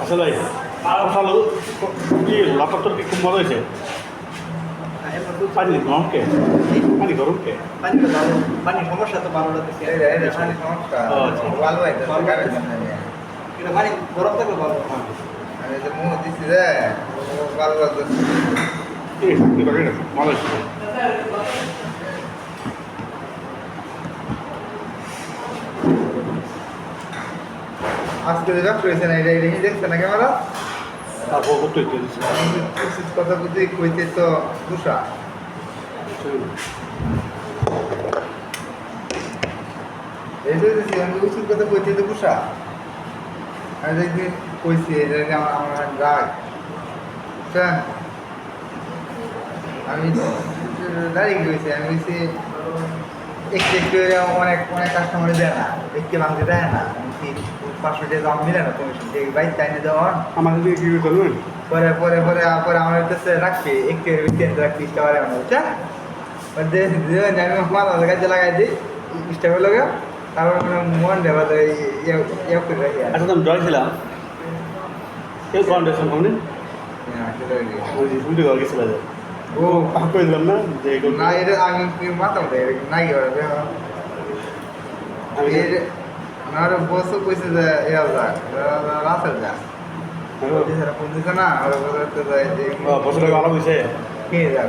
আচ্ছা ভাই আর ভালো কি ল্যাপটপ তোর কি খুব মজা হয়েছে পানি গরম কে পানি গরম কে পানি পানি সমস্যা তো বারোটা থেকে এটা পানি গরম থাকলে ভালো আমি তো মুখ দিচ্ছি রে বারোটা ঠিক আছে ভালো আজকে যে ব্যবসা না, এটা- এটা দেখছে না ক্যামেরা? তারপর যে কথা বুঝি কইতে তো দুষা। এই যে আমি উচিত কথা কইতে তো দুষা। আমি একদিন কইছি, এটা আমার- আমার রাগ। বুঝছেন? আমি দাঁড়িয়ে গেছি আমি একটু একটু অনেক অনেক কাস্টমার দেয় না একটু ভাঙতে দেয় না। পাঁচশো টাকা দাম মিলে না কমিশন? থেকে বাইক চাই না দেওয়ার আমাদের দিকে কি করবেন পরে পরে পরে পরে আমার কাছে রাখছি একটু বেশি রাখছি ইস্টা পারে মানে বুঝছা আমি মাথা কাজে লাগাই দিই ইস্টা করে লাগে তারপর মানে মন দেওয়া ইয়ে করে রাখি আচ্ছা আমি জয় ছিলাম কেউ কন্ডিশন কমনি হ্যাঁ, ভিডিও কল গেছিল ও করে দিলাম না যে এগুলো না এটা আমি মাথা দেয়? নাই এর আমার বসও কইছে যে ইয়া যা রাসেল যা। ফোন দিছে না আর বলতে যায় যে আগে ভালো হয়েছে কে যা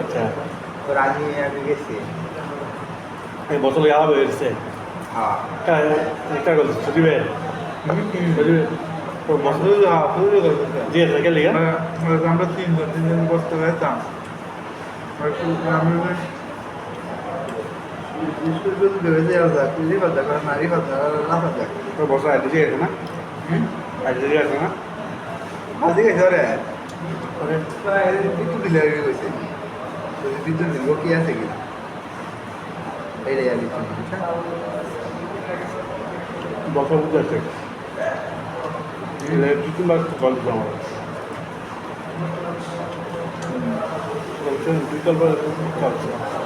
আচ্ছা। তোর আমি আমি গেছি। এই বছর আগে আলাদা হয়ে। গেছে হ্যাঁ একটা কথা সুজিবে আমরা তিনজন তিনজন বসতে পেরেছিলাম আমি তুই কথা করে না রি জি আছে না আজকে ধরে বিদ্যুৎ দিলে আর কি বিদ্যুৎ দিল কি আছে কিনা এইটাই আর কিছু না, বুঝছেন? বছর বুঝে আছে দু তিনবার কল দিল আমার দুই কল চলছে